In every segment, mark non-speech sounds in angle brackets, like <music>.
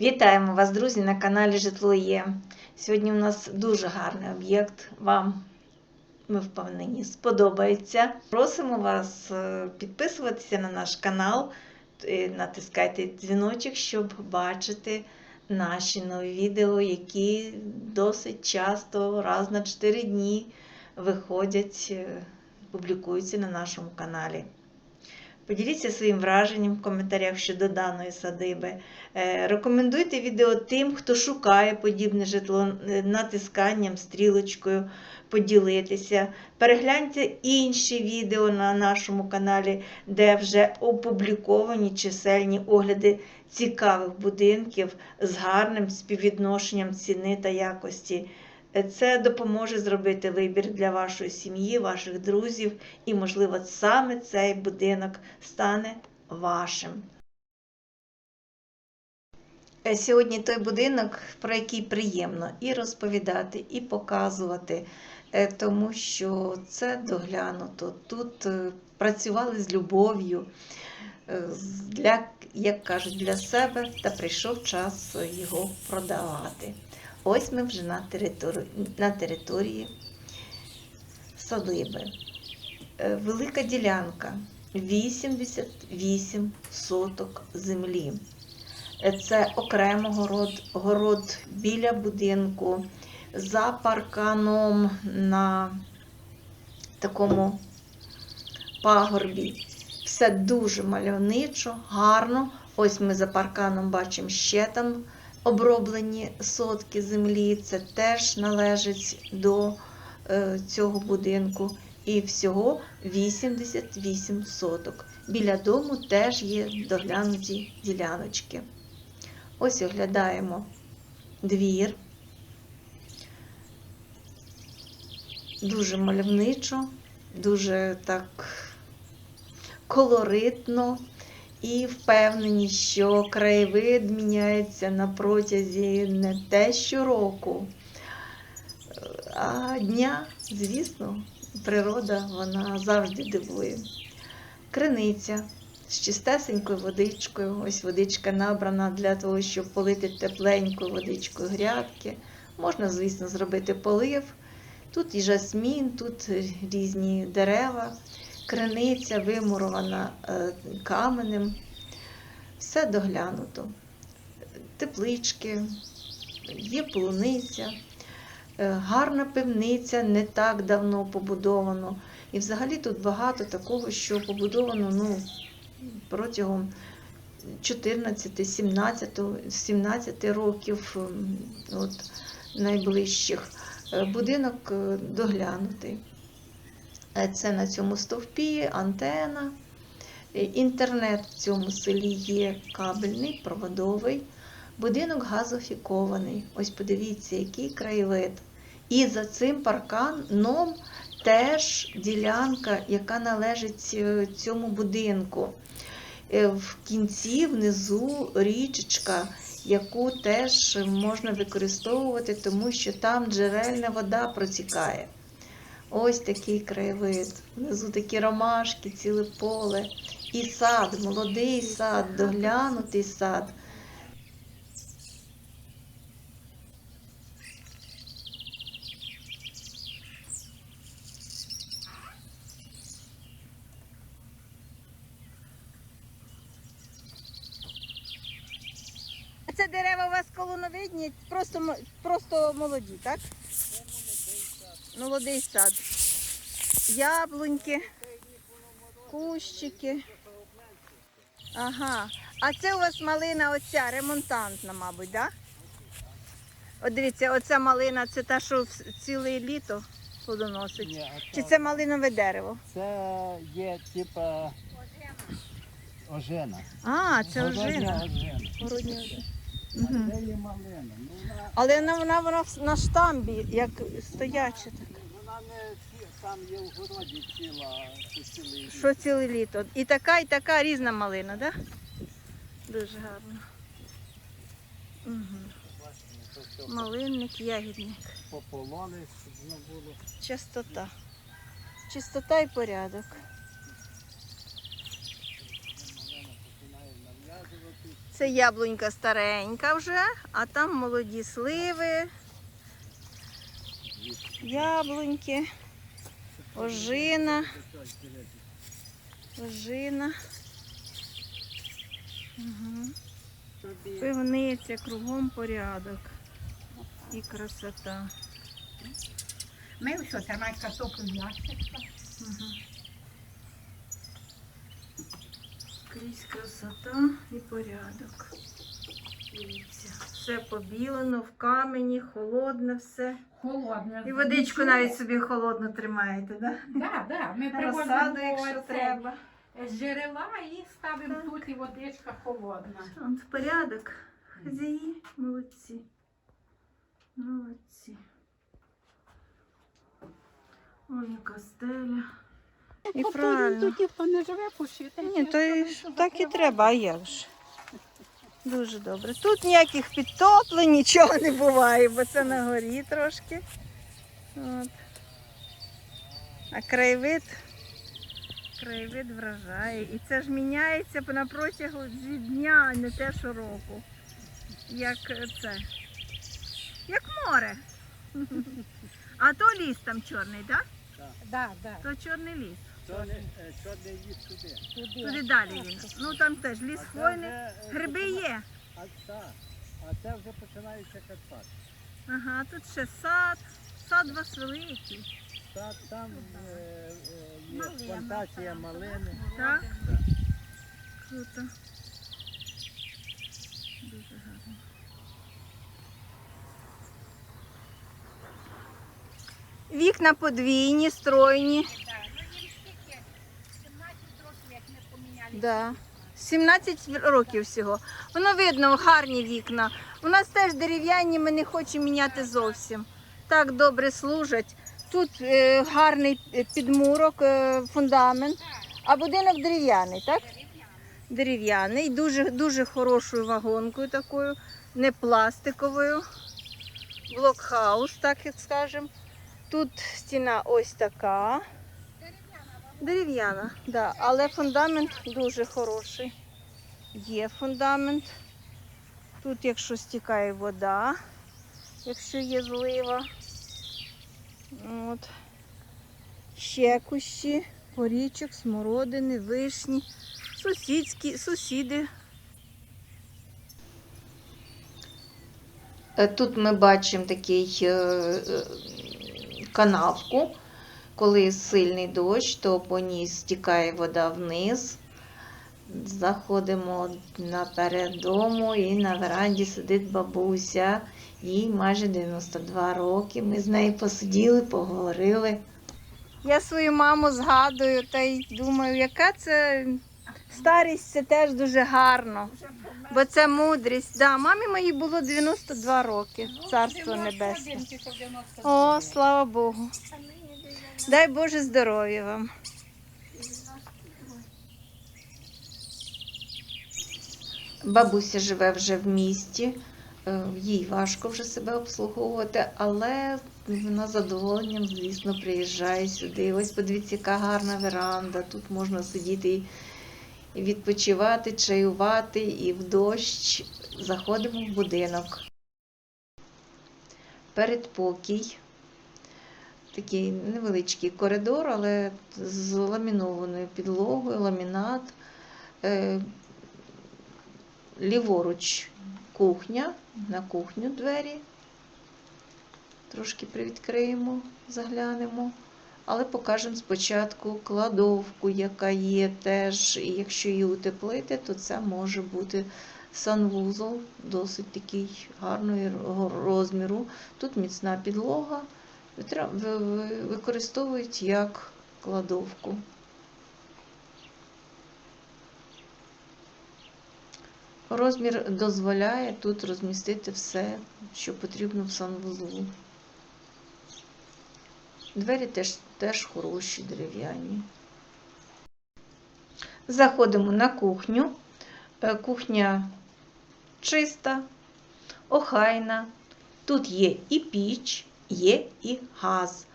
Вітаємо вас, друзі, на каналі Житло Є. Сьогодні у нас дуже гарний об'єкт. Вам, ми впевнені, сподобається. Просимо вас е, підписуватися на наш канал, е, натискайте дзвіночок, щоб бачити наші нові відео, які досить часто, раз на 4 дні, виходять, е, публікуються на нашому каналі. Поділіться своїм враженням в коментарях щодо даної садиби. Е, Рекомендуйте відео тим, хто шукає подібне житло е, натисканням, стрілочкою, поділитися. Перегляньте інші відео на нашому каналі, де вже опубліковані чисельні огляди цікавих будинків з гарним співвідношенням ціни та якості. Це допоможе зробити вибір для вашої сім'ї, ваших друзів, і, можливо, саме цей будинок стане вашим. Е, Сьогодні той будинок, про який приємно і розповідати, і показувати, е, тому що це доглянуто. Тут е, працювали з любов'ю, для, як кажуть, для себе, та прийшов час його продавати. Ось ми вже на території, на території садиби. Е, Велика ділянка 88 соток землі. Е, Це окремо город, город біля будинку, за парканом на такому пагорбі. Все дуже мальовничо, гарно. Ось ми за парканом бачимо ще там оброблені сотки землі. Це теж належить до е, цього будинку. І всього 88 соток. Біля дому теж є доглянуті діляночки. Ось оглядаємо двір. Дуже мальовничо, дуже так колоритно і впевнені, що краєвид міняється на протязі не те щороку, а дня, звісно, природа вона завжди дивує. Криниця з чистесенькою водичкою. Ось водичка набрана для того, щоб полити тепленькою водичкою грядки. Можна, звісно, зробити полив. Тут і жасмін, тут різні дерева, криниця вимурована е, каменем. Все доглянуто. Теплички, є полуниця, е, гарна пивниця, не так давно побудовано. І взагалі тут багато такого, що побудовано ну, протягом 14, 17, 17 років от, найближчих. Е, Будинок доглянутий. Е, Це на цьому стовпі, антена. Е, Інтернет в цьому селі є кабельний, проводовий. Будинок газофікований. Ось подивіться, який краєвид. І за цим парканом теж ділянка, яка належить е, цьому будинку. В кінці, внизу річечка, яку теж можна використовувати, тому що там джерельна вода протікає. Ось такий краєвид. Внизу такі ромашки, ціле поле. І сад, молодий сад, доглянутий сад. Це дерева у вас колоновидні, просто, просто молоді, так? Молодий сад. Яблуньки, кущики. Ага. А це у вас малина оця, ремонтантна, мабуть, так? Да? От дивіться, оця малина це та, що ціле літо плодоносить. Ні, а Чи це, малинове дерево? це є типа ожена. А, це ожина. ожена. Городня ожина. А Мгм. є малина. Ну, вона, Але вона, вона, вона в- на штамбі, як стояча така. вона не ці- там є в городі ціла по цілий рік. Що ціле літо. І така, і така різна малина, так? Да? Дуже гарно. Угу. Бачите, то все Малинник, ягідник. попололи, щоб воно було. Чистота. Чистота і порядок. Це яблунька старенька вже, а там молоді сливи, яблуньки, ожина, ожина. Угу. Пивниця, кругом порядок і красота. Ми що, тримай картоплю ящик. Угу. Крізь красота і порядок. Дивіться, все побілено в камені, холодне все. Холодне. І водичку навіть собі холодно тримаєте, да? Да, да. Ми Розсаду, якщо треба. з джерела і ставимо Так. тут, і водичка холодна. От порядок. Хазяї, молодці. Молодці. Ой, яка стеля. І правильно. Тут ніхто не живе пошити. Ні, то і так і треба, а як ж? Дуже добре. Тут ніяких підтоплень, нічого не буває, бо це на горі трошки. От. А краєвид, краєвид вражає. І це ж міняється на протягу дня, а не те, що року. Як це. Як море. <laughs> А то ліс там чорний, так? Да, да. То чорний ліс. Чорний, е, чорний туди. Туди далі він. Ну там теж ліс хвойний. е, Гриби є. А, так. а це вже починається Карпат. Ага, тут ще сад. Сад у вас великий. Та, там е, е, є Малина плантація малини. Так? Так. Круто. Дуже гарно. Вікна подвійні, стройні. Да, ну їм скільки? 17 років, як ми поміняли. Да. 17 років всього. Воно видно, гарні вікна. У нас теж дерев'яні, ми не хочемо міняти зовсім. Так добре служать. Тут е, гарний е, підмурок, е, фундамент, а будинок дерев'яний, так? Дерев'яний, дуже, дуже хорошою вагонкою такою, не пластиковою. Блокхаус, так як скажемо. Тут стіна ось така. Дерев'яна, да, але фундамент дуже хороший. Є фундамент. Тут, якщо стікає вода, якщо є злива. От. Ще кущі, порічок, смородини, вишні, сусідські, сусіди. Е, Тут ми бачимо такий е, е, канавку. Коли сильний дощ, то по ній стікає вода вниз. Заходимо наперед дому і на веранді сидить бабуся. Їй майже 92 роки. Ми з нею посиділи, поговорили. Я свою маму згадую та й думаю, яка це старість, це теж дуже гарно. Бо це мудрість. Да, мамі моїй було 92 роки. Царство небесне. О, слава Богу. Дай Боже здоров'я вам. Бабуся живе вже в місті, е, їй важко вже себе обслуговувати, але вона задоволенням, звісно, приїжджає сюди. Ось подивіться, яка гарна веранда. Тут можна сидіти і відпочивати, чаювати, і в дощ заходимо в будинок. Передпокій. Такий невеличкий коридор, але з ламінованою підлогою, ламінат. Е, ліворуч кухня, на кухню двері. Трошки привідкриємо, заглянемо. Але покажемо спочатку кладовку, яка є теж. І якщо її утеплити, то це може бути санвузол, досить такий гарного розміру. Тут міцна підлога. Використовують як кладовку. Розмір дозволяє тут розмістити все, що потрібно в санвузлу. Двері теж, теж хороші, дерев'яні. Заходимо на кухню. Е, Кухня чиста, охайна. Тут є і піч, є і газ.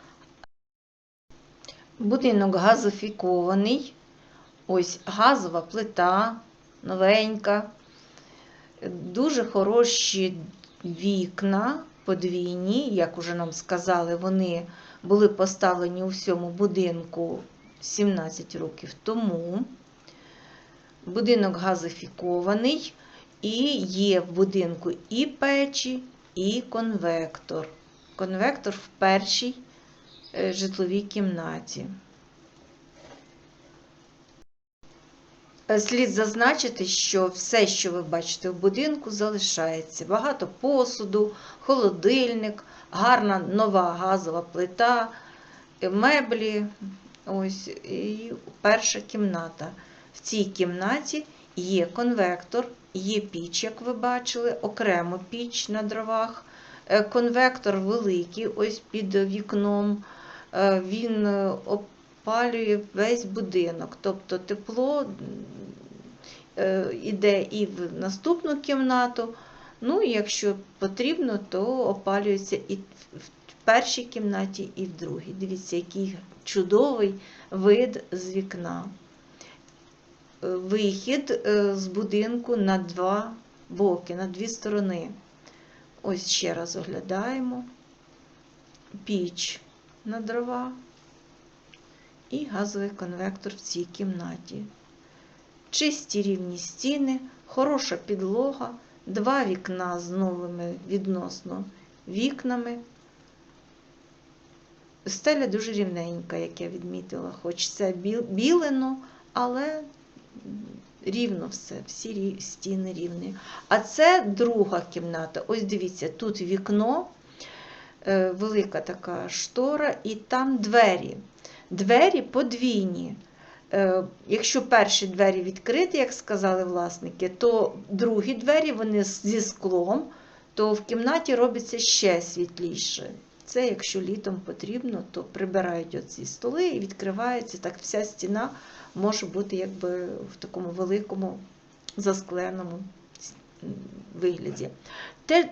Будинок газофікований. Ось газова плита, новенька. Дуже хороші вікна подвійні, як уже нам сказали, вони були поставлені у всьому будинку 17 років тому. Будинок газифікований, і є в будинку і печі, і конвектор. Конвектор в першій е, житловій кімнаті. Е, Слід зазначити, що все, що ви бачите в будинку, залишається. Багато посуду, холодильник, гарна нова газова плита, е, меблі. Ось і перша кімната. В цій кімнаті є конвектор, є піч, як ви бачили, окремо піч на дровах. Е, Конвектор великий, ось під вікном. Е, Він е, опалює весь будинок. Тобто тепло е, іде і в наступну кімнату. Ну, якщо потрібно, то опалюється і в першій кімнаті, і в другій. Дивіться, який чудовий вид з вікна. Вихід з будинку на два боки, на дві сторони. Ось ще раз оглядаємо. Піч на дрова і газовий конвектор в цій кімнаті. Чисті рівні стіни, хороша підлога, два вікна з новими відносно вікнами. Стеля дуже рівненька, як я відмітила, хоч це білено, але рівно все, всі стіни рівні. А це друга кімната. Ось дивіться, тут вікно, е, велика така штора, і там двері. Двері подвійні. Е, Якщо перші двері відкриті, як сказали власники, то другі двері вони зі склом, то в кімнаті робиться ще світліше. Це якщо літом потрібно, то прибирають оці столи і відкривається так вся стіна може бути якби в такому великому заскленому вигляді.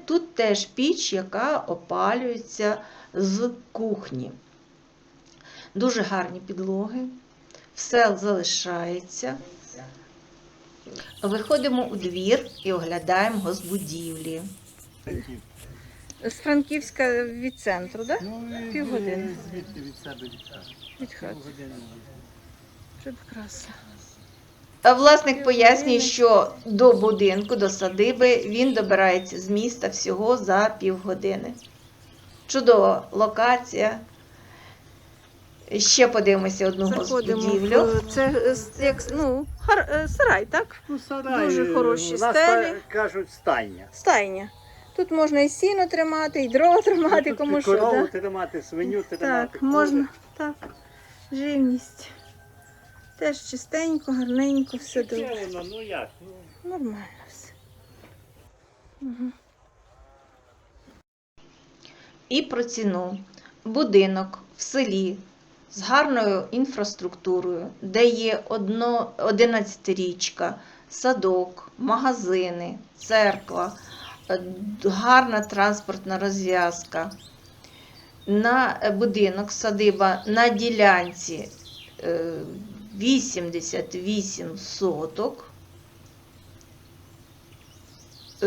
Тут теж піч, яка опалюється з кухні. Дуже гарні підлоги, все залишається. Виходимо у двір і оглядаємо госбудівлі. З Франківська від центру, так? Да? Ну, Півгодини. Звідти від себе від хати. Від хати. Прекрасно. А Власник пояснює, що до будинку, до садиби він добирається з міста всього за півгодини. Чудова локація. Ще подивимося одну Заходимо. Це е, як ну, хар, е, сарай, так? Ну, сарай. Дуже хороші у стелі. кажуть стайня. Стайня. Тут можна і сіно тримати, і дрова тримати, Тут кому і що. корову Да? тримати, свиню тримати. Так, можна. Так. Живність. Теж чистенько, гарненько, все добре. воно, ну як? Ну, Нормально все. Угу. І про ціну. Будинок в селі з гарною інфраструктурою, де є одно, 11-річка, садок, магазини, церква, гарна транспортна розв'язка. На е, будинок садиба на ділянці е, 88 соток.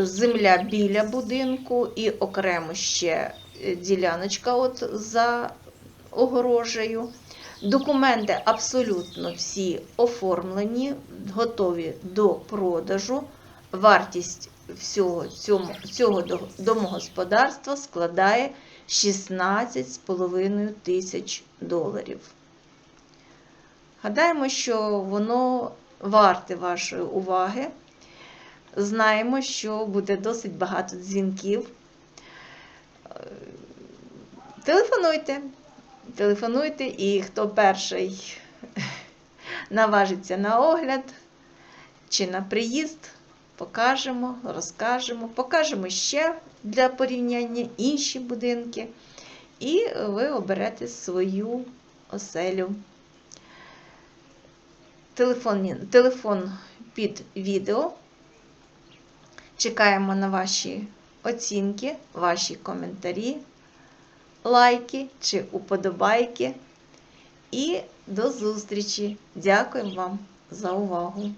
земля біля будинку і окремо ще е, діляночка от за огорожею. Документи абсолютно всі оформлені, готові до продажу. Вартість всього цьому, цього до- домогосподарства складає 16,5 тисяч доларів. Гадаємо, що воно варте вашої уваги. Знаємо, що буде досить багато дзвінків. Телефонуйте. Телефонуйте, і хто перший <laughs> наважиться на огляд чи на приїзд, покажемо, розкажемо, покажемо ще для порівняння інші будинки, і ви оберете свою оселю. Телефон, телефон під відео. Чекаємо на ваші оцінки, ваші коментарі, лайки чи уподобайки. І до зустрічі! Дякуємо вам за увагу!